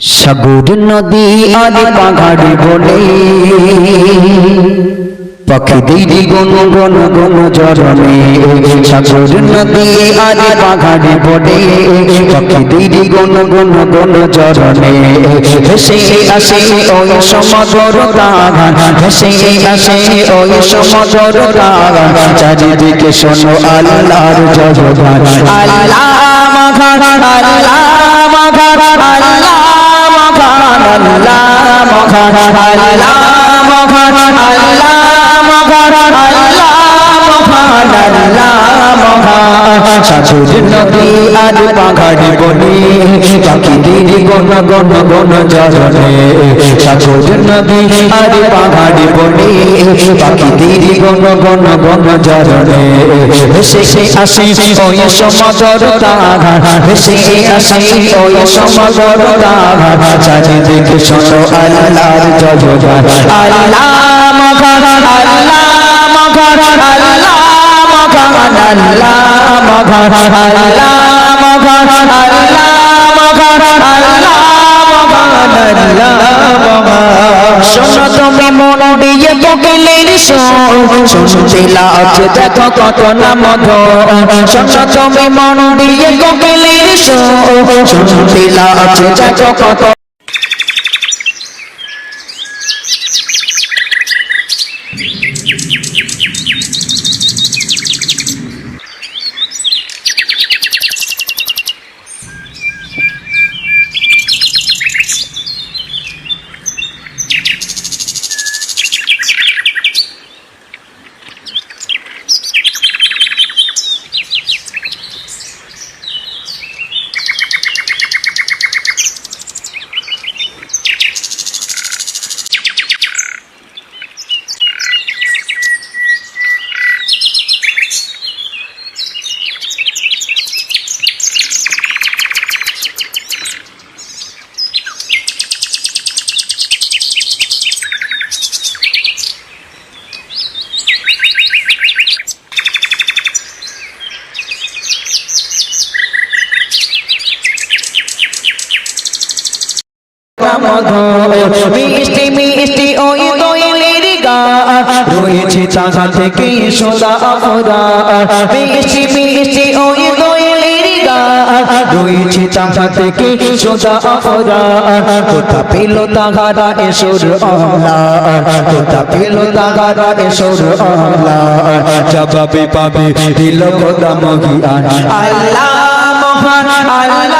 সাগর নদী আর পাহাড়ি বলে। পাখি দিদি গন গন গন জরনে সাগর নদী বলে। জরনে আসে ওই সমগর তাগান আসে ওই সমগর তাগান চারিদিকে আল্লাহর আল্লাহ আল্লাহ আল্লাহ মগান আল্লাহ সাধুর নদী আর পাহাড়ি বনে, পাখি দিদি গণ গণ গণ জরনে সাধুর নদী আর পাহাড়ি বনে, পাখি দিদি গণ গণ গণ জরনে হেসে আসি ওই সমাদর তাহার, হেসে আসি ওই সমাদর তাহার। সাজে দেখে শোনো আল্লাহর জজগার আল্লাহ মগার আল্লাহ মগার আল্লাহ মগার আল্লাহ শোনো তুমি মন দিয়ে বগলের শুনছিলা আছে দেখো কত না মধুর শোনো তুমি মন দিয়ে বগলের শুনছিলা আছে দেখো কত মিষ্টি মিষ্টি, ওই দোয়েলের গান রয়েছে চাঁদা থেকে সোদা আমরা মিষ্টি মিষ্টি, ওই দোয়েলের গান রয়েছে চাঁদা থেকে সোদা আমরা কোথা পেল তাহারা এসর অমলা? কোথা পেল তাহারা এসর অমলা? জবাবে পাবে দিল খোদা মহিয়ান আল্লাহ মহান, আল্লাহ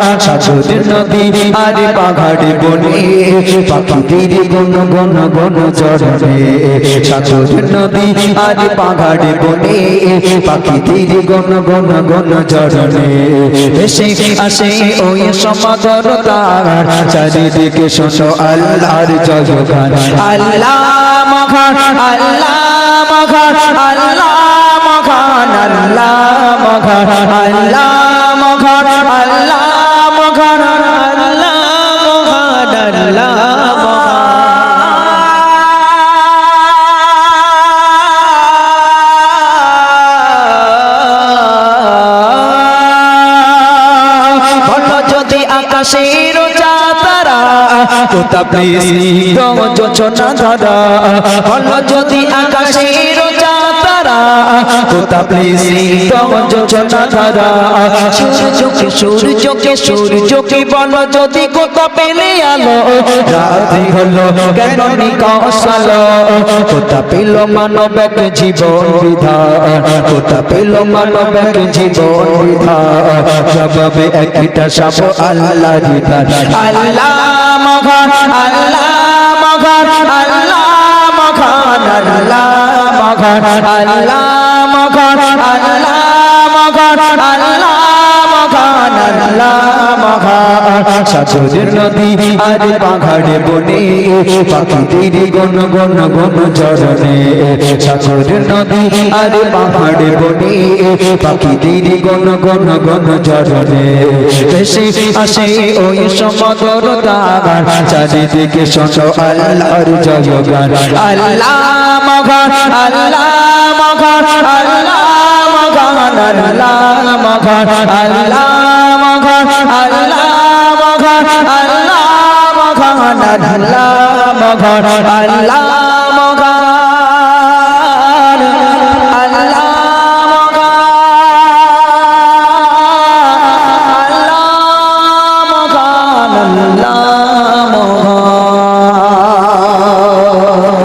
মহান নদী, আর পাহাড়ে বনে, পাখিদের গন গন গন চরণে। সাজুদের নদী, আর পাহাড়ে বনে, পাখিদের গন গন গন চরণে। এসে আসে ওই সমাদর তার, চারিদিকে শোনো আল্লাহর জয়গান। আল্লাহ মহান আল্লাহ মহান আল্লাহ মহান আল্লাহ মহান। তো তাবলিস নিগম যোচনা ধারা হল যদি আকাশের চাঁদ চাতারা কোথা প্লিজ যোচনা ধারা সূর্যকে সূর্যকে সূর্যকে বল যদি কোথা পেলে আলো। রাত্রি হলো কেন নিকশালো কোথা পেল মানব এক জীবন বিধান কোথা পেল মানব এক জীবন বিধান জবাবে একটা সাপ আল্লাহ আল্লাহ মহান, আল্লাহ আল্লাহ সাগরের নদী আর পাহাড়ে বনে, পাখিদের গন গন গন চরণে সাগরের নদী আর পাহাড়ে বনে, পাখিদের গন গন গন চরণে বেশি আসে ওই সমদর দাগান চারিদিকে শোনো আল্লাহর জয়গান। আল্লাহ মগান আল্লাহ মগান আল্লাহ মগান আল্লাহ মগান আল্লাহ মগান আল্লাহ আল্লাহ মগর আল্লাহ